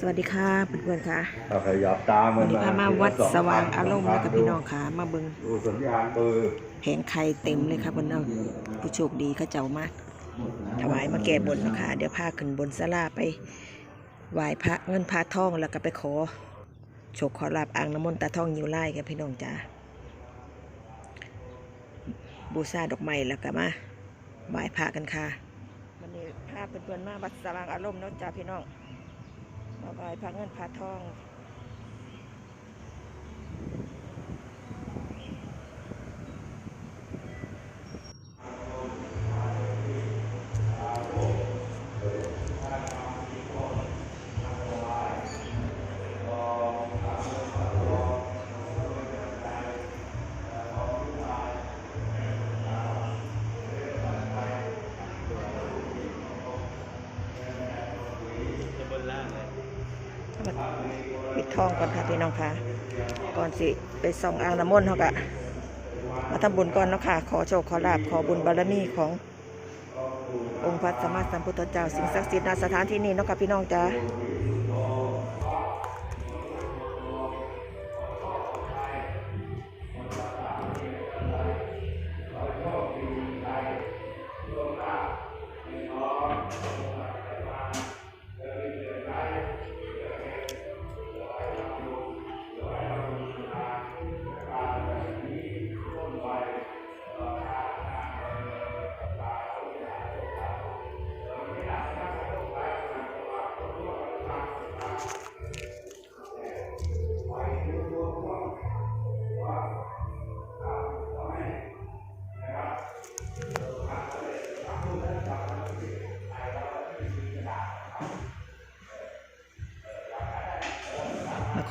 สวัสดีค่ะเพื่อนๆค่ะถ้าขยับตามมัวันนนี้พามาวัดสว่างอารมณ์แล้วกับพี่น้องค่ะมาเบิงดูสัญญาณมือแผงไข่เต็มเลยค่ะบนเอาผู้โชคดีเขาเจ้ามาถวายมาแก้บนเนาะคะเดี๋ยวพาขึ้นบนศาลาไปไหว้พระเงินพระทองแล้วก็ไปขอโชคขอลาบอ่างน้ำมนต์ตาทองยิวไล่กับพี่น้องจ้าบูชาดอกไม้แล้วก็มาไหว้พระกันค่ะวันนี้ พาเพื่อนๆมาวัดสว่างอารมณ์เนาะจ้าพี่น้องมาไหว้พระเงินพระทอง ปิดทองก่อนค่ะพี่น้องค่ะ ก่อนสิไปส่องอ่างน้ำมนต์เขากะมาทำบุญก่อนเนาะค่ะ ขอโชคขอลาบขอบุญบารมีขององค์พระสัมมาสัมพุทธเจ้าสิ่งศักดิ์สิทธิ์ณสถานที่นี้เนาะค่ะพี่น้องจ้า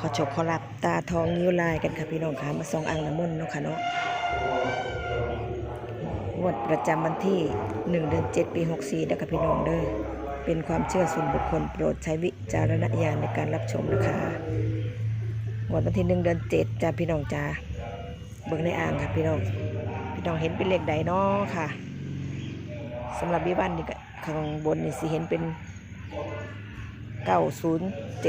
ขอโชคขอลาบตาทองนิ้วลายกันค่ะพี่น้องค่ะมาส่องอ่างน้ำมนต์เนาะค่ะเนาะงวดประจำวันที่ 1 เดือน 7 ปี 64เด้อค่ะพี่น้องเด้อเป็นความเชื่อส่วนบุคคลโปรดใช้วิจารณญาณในการรับชมนะคะงวดวันที่ 1 เดือน 7จ้าพี่น้องจ้าเบิ่งในอ่างค่ะพี่น้อง พี่น้องเห็นเป็นเลขใดเนาะค่ะสำหรับวิวันนี่ก็ข้างบนนี่สิเห็นเป็น 907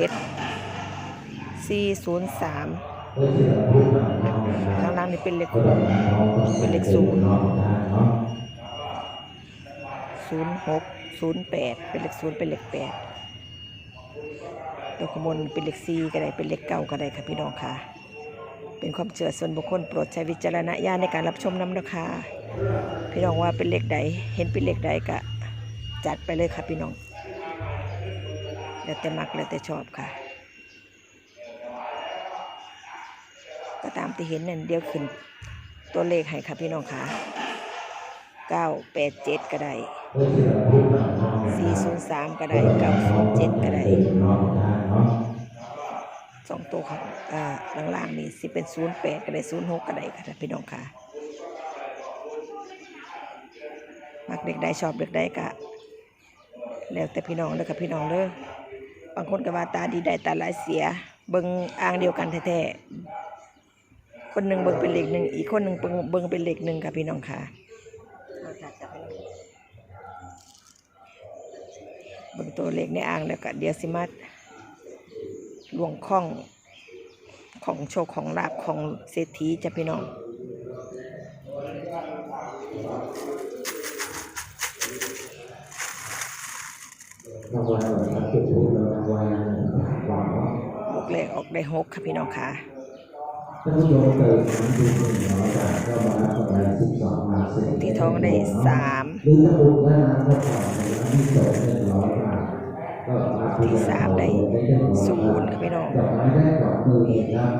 403ข้างล่างนี่เป็นเลขเป็นเลขศูนย์ศูนย์หกศูนย์แปดเป็นเลขศูนย์เป็นเลขแปดตัวขบวนเป็นเลขสี่ก็ได้เป็นเลขเก้าก็ได้ค่ะพี่น้องค่ะ เป็นความเชื่อส่วนบุคคลโปรดใช้วิจารณญาณในการรับชมน้ำนะคะ พี่น้องว่าเป็นเลขใดเห็นเป็นเลขใดก็จัดไปเลยค่ะพี่น้องแล้วแต่มักแล้วแต่ชอบค่ะ ที่เห็นนั่นเดียวขึ้น ตัวเลขให้ค่ะพี่น้องค่ะ987ก็ได้403ก็ได้907ก็ได้สองตัวค่ะอ่าล่างๆนี่สิเป็น08ก็ได้06ก็ได้ค่ะพี่น้องค่ะมักเด็กใดชอบเด็กใดก็แล้วแต่พี่น้องเลยค่ะพี่น้องเด้อบางคนก็ว่าตาดีได้ตาลายเสีย เบิงอ่างเดียวกันแท้ๆ คนหนึ่งเบิ่งเป็นเลขหนึ่งอีกคนหนึ่งเบิ่งเบิ่งเป็นเลขหนึ่งค่ะพี่น้องค่ะเบิ่งตัวเลขในอ่างแล้วก็เดี๋ยวสิมาหลวงข้องของโชคของลาบของเศรษฐีจ้ะพี่น้องรางวัลอะไรครับจุดทูบแล้วรางวัลหวังว่าบวกเลขออกได้หกค่ะพี่น้องค่ะ ท่านผู้ชมเติมน้ำดูหนึ่งร้อยบาทก็มารับกำไรสิบสองบาทสิบที่ทองได้สามหรือถ้าบุญและน้ำก็ผ่อนในร้านที่สองหนึ่งร้อยบาทก็มาที่สามได้ศูนย์ค่ะพี่น้องดอกไม้ได้ดอกมือเองครับ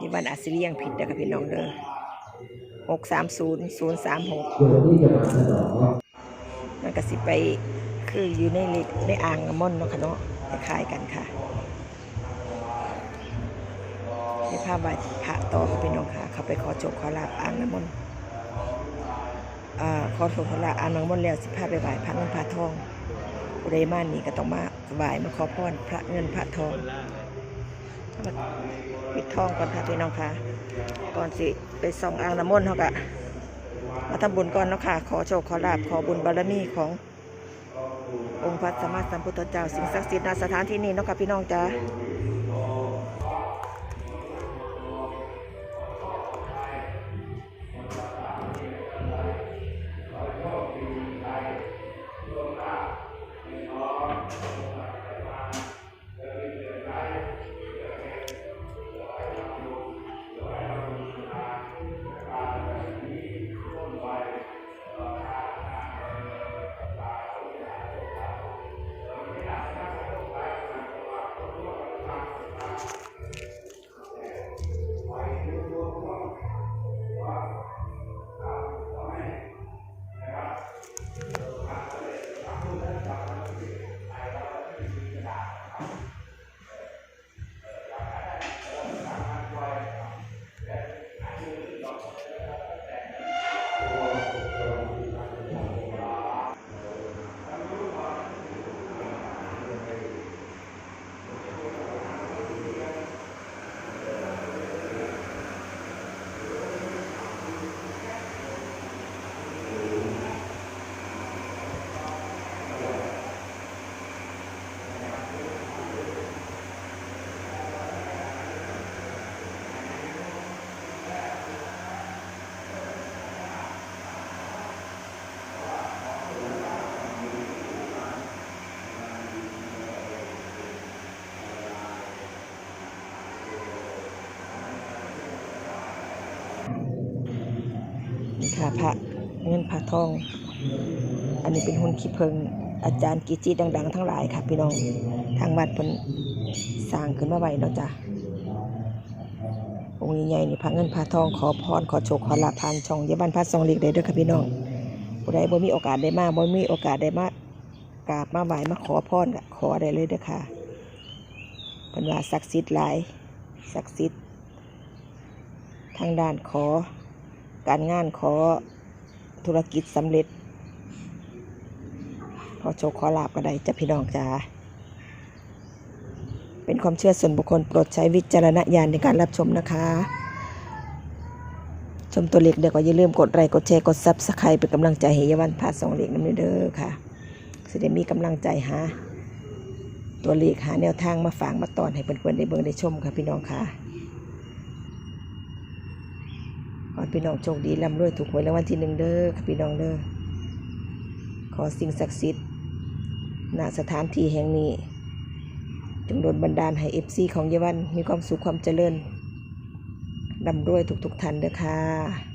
ยี่บันอาจสิเลียงผิดเด้อค่ะพี่น้องเด้อหกสามศูนย์ศูนย์สามหกโดยที่จะมาสนองว่ามันก็สิไปคืออยู่ในเลขในอ่างน้ำมนต์เนาะค่ะเนาะคล้ายๆกันค่ะ ในภาพไหว้พระต่อค่ะพี่น้องค่ะเขาไปขอโชคขอลาบอ่างน้ำมนต์อ่าขอโชคขอลาบอ่างน้ำมนต์แล้วสิพาไปไหว้พระเงินพระทองผู้ใดมานี่ก็ต้องมาไหว้มาขอพรพระเงินพระทองปิดทองก่อนค่ะพี่น้องค่ะก่อนสิไปส่องอ่างน้ำมนต์เขาก็มาทำบุญก่อนเนาะค่ะ ขอโชคขอลาบขอบุญบารมีขององค์พระสัมมาสัมพุทธเจ้าสิ่งศักดิ์สิทธิ์ณสถานที่นี้เนาะค่ะพี่น้องจ้า ค่ะพระเงินพระทอง อันนี้เป็นหุ่นขี้เพิง อาจารย์กิจิดัง ๆ ทั้งหลายค่ะ พี่น้องทางวัดเพิ่นสร้างขึ้นมาไว้เนาะจ้ะองค์ใหญ่ๆนี่พระเงินพระทองขอพรขอโชคขอลาภผ่านช่องเยาบันพระสองเล็กได้เด้วยค่ะพี่น้องผู้ใดบ่มีโอกาสได้มาบ่มีโอกาสได้มากราบมาไหว้มาขอพรก็ขอได้เลยเด้อค่ะเพิ่นว่าศักดิ์สิทธิ์หลายศักดิ์สิทธิ์ทางด้านขอ การงานขอธุรกิจสำเร็จ ขอโชคขอลาบก็ได้จ้ะพี่น้องจ้าเป็นความเชื่อส่วนบุคคลโปรดใช้วิจารณญาณในการรับชมนะคะ ชมตัวเลขเดี๋ยวก็อย่าลืมกดไลค์กดแชร์กดซับสไครป์เป็นกำลังใจให้ยวันพาสองเลขน้ำเด้อค่ะจะได้มีกำลังใจหาตัวเลขหาแนวทางมาฝากมาตอนให้เพื่อนๆได้เบิ่งได้ชมค่ะพี่น้องค่ะ ขอให้ พี่น้องโชคดีร่ำรวยถูกหวยรางวัลที่หนึ่งเด้อค่ะพี่น้องเด้อขอสิ่งศักดิ์สิทธิ์ณสถานที่แห่งนี้ จงโดนบันดาลให้เอฟซีของเยาวันมีความสุขความเจริญร่ำรวยทุกๆท่านเด้อค่ะ